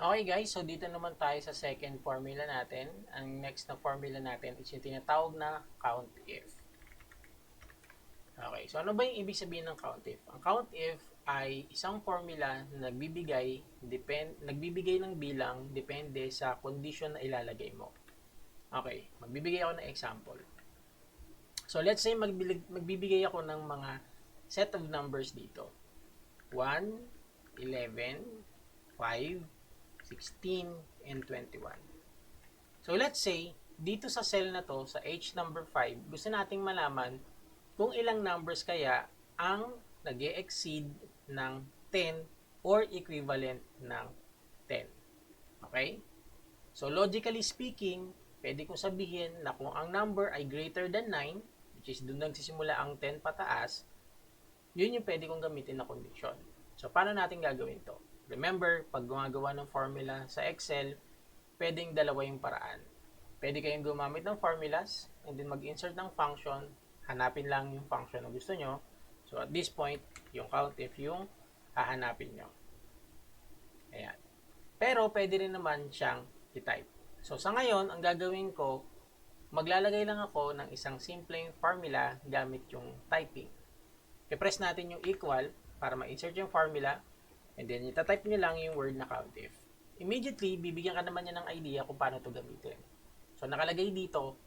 Okay guys, so dito naman tayo sa second formula natin. Ang next na formula natin is yung tinatawag na count if. Okay, so ano ba yung ibig sabihin ng count if? Ang count if ay isang formula na nagbibigay, depend, nagbibigay ng bilang depende sa condition na ilalagay mo. Okay, magbibigay ako ng example. So let's say magbibigay ako ng mga set of numbers dito. 1, 11, 5, 16, and 21. So let's say, dito sa cell na to, sa H number 5, gusto nating malaman kung ilang numbers kaya ang nag exceed ng 10 or equivalent ng 10. Okay? So logically speaking, pwede kong sabihin na kung ang number ay greater than 9, which is doon nagsisimula ang 10 pataas, yun yung pwede kong gamitin na condition. So paano natin gagawin to? Remember, pag gumagawa ng formula sa Excel, pwedeng dalawa yung paraan. Pwede kayong gumamit ng formulas and then mag-insert ng function, hanapin lang yung function na gusto nyo. So at this point, yung COUNTIF yung hahanapin nyo. Ayan. Pero pwede rin naman siyang i-type. So sa ngayon, ang gagawin ko, maglalagay lang ako ng isang simpleng formula gamit yung typing. I-press natin yung equal para ma-insert yung formula and then itatype nyo lang yung word na COUNTIF. Immediately, bibigyan ka naman niya ng idea kung paano to gamitin. So nakalagay dito,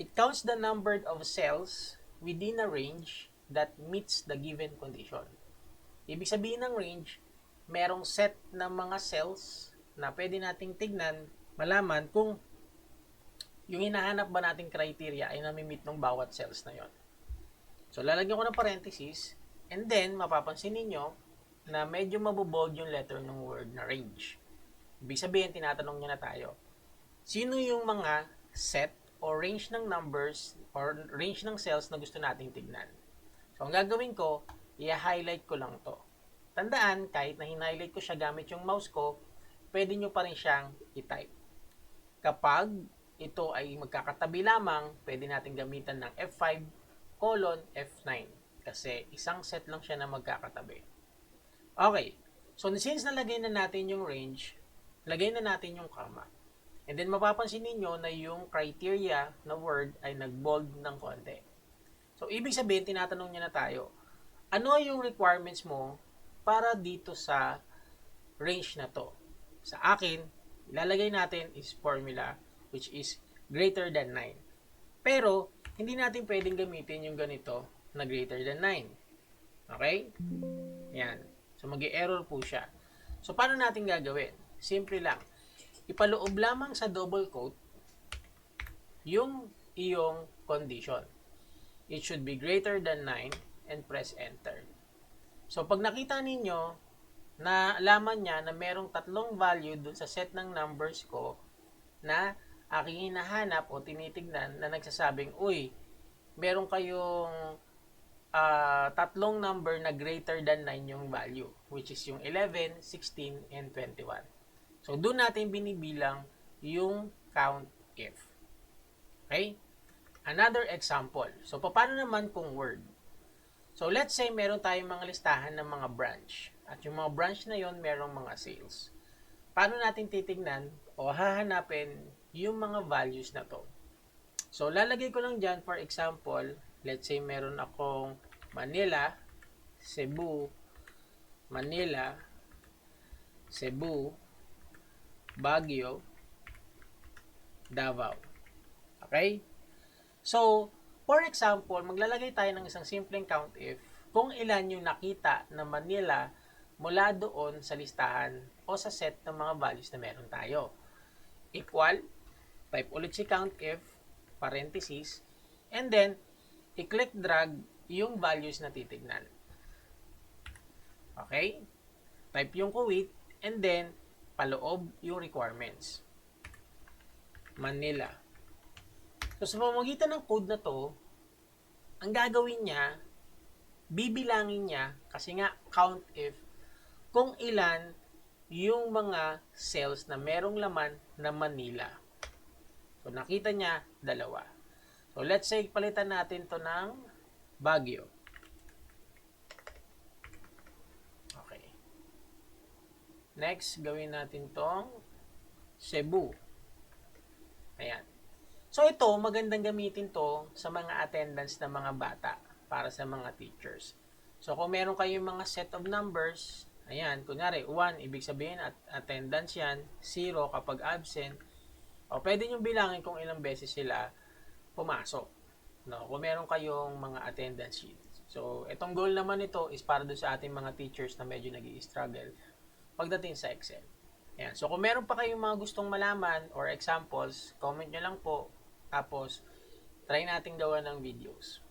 it counts the number of cells within a range that meets the given condition. Ibig sabihin ng range, merong set ng mga cells na pwede nating tignan, malaman kung yung hinahanap ba nating criteria ay nami-meet ng bawat cells na yon. So, lalagyan ko ng parenthesis, and then, mapapansin ninyo na medyo mabobold yung letter ng word na range. Ibig sabihin, tinatanong niya na tayo, sino yung mga set o range ng numbers or range ng cells na gusto nating tignan. So, ang gagawin ko, i-highlight ko lang to. Tandaan, kahit na hin-highlight ko siya gamit yung mouse ko, pwede nyo pa rin siyang i-type. Kapag ito ay magkakatabi lamang, pwede natin gamitan ng F5 colon F9 kasi isang set lang siya na magkakatabi. Okay, so since nalagay na natin yung range, lagay na natin yung comma. And then mapapansin ninyo na yung criteria na word ay nag-bold ng konti. So ibig sabihin, tinatanong niya na tayo, ano yung requirements mo para dito sa range na to? Sa akin, ilalagay natin is formula which is greater than 9. Pero, hindi natin pwedeng gamitin yung ganito na greater than 9. Okay? Yan. So, mag error po siya. So, paano natin gagawin? Simple lang. Ipaloob lamang sa double quote yung iyong condition. It should be greater than 9 and press enter. So, pag nakita ninyo na alaman niya na merong tatlong value dun sa set ng numbers ko na aking hinahanap o tinitignan na nagsasabing, uy, meron kayong uh, tatlong number na greater than 9 yung value, which is yung 11, 16, and 21. So, doon natin binibilang yung count if. Okay? Another example. So, paano naman kung word? So, let's say meron tayong mga listahan ng mga branch. At yung mga branch na yon merong mga sales. Paano natin titignan o hahanapin yung mga values na to? So, lalagay ko lang dyan, for example, let's say meron akong Manila, Cebu, Manila, Cebu, Baguio, Davao. Okay? So, for example, maglalagay tayo ng isang simpleng count if kung ilan yung nakita na Manila mula doon sa listahan o sa set ng mga values na meron tayo. Equal, type ulit si count if, parenthesis, and then, i-click drag yung values na titignan. Okay? Type yung kuwit, and then, paloob yung requirements. Manila. So, sa pamamagitan ng code na to, ang gagawin niya, bibilangin niya, kasi nga, count if, kung ilan yung mga cells na merong laman na Manila. So, nakita niya, dalawa. So, let's say, palitan natin to ng Baguio. Okay. Next, gawin natin tong Cebu. Ayan. So ito, magandang gamitin to sa mga attendance ng mga bata para sa mga teachers. So kung meron kayong mga set of numbers, ayan, kunyari 1, ibig sabihin at attendance yan, 0 kapag absent, o pwede nyo bilangin kung ilang beses sila pumasok. No, kung meron kayong mga attendance sheet. So, itong goal naman nito is para doon sa ating mga teachers na medyo nag struggle pagdating sa Excel. Ayan. So, kung meron pa kayong mga gustong malaman or examples, comment nyo lang po. Tapos, try nating gawa ng videos.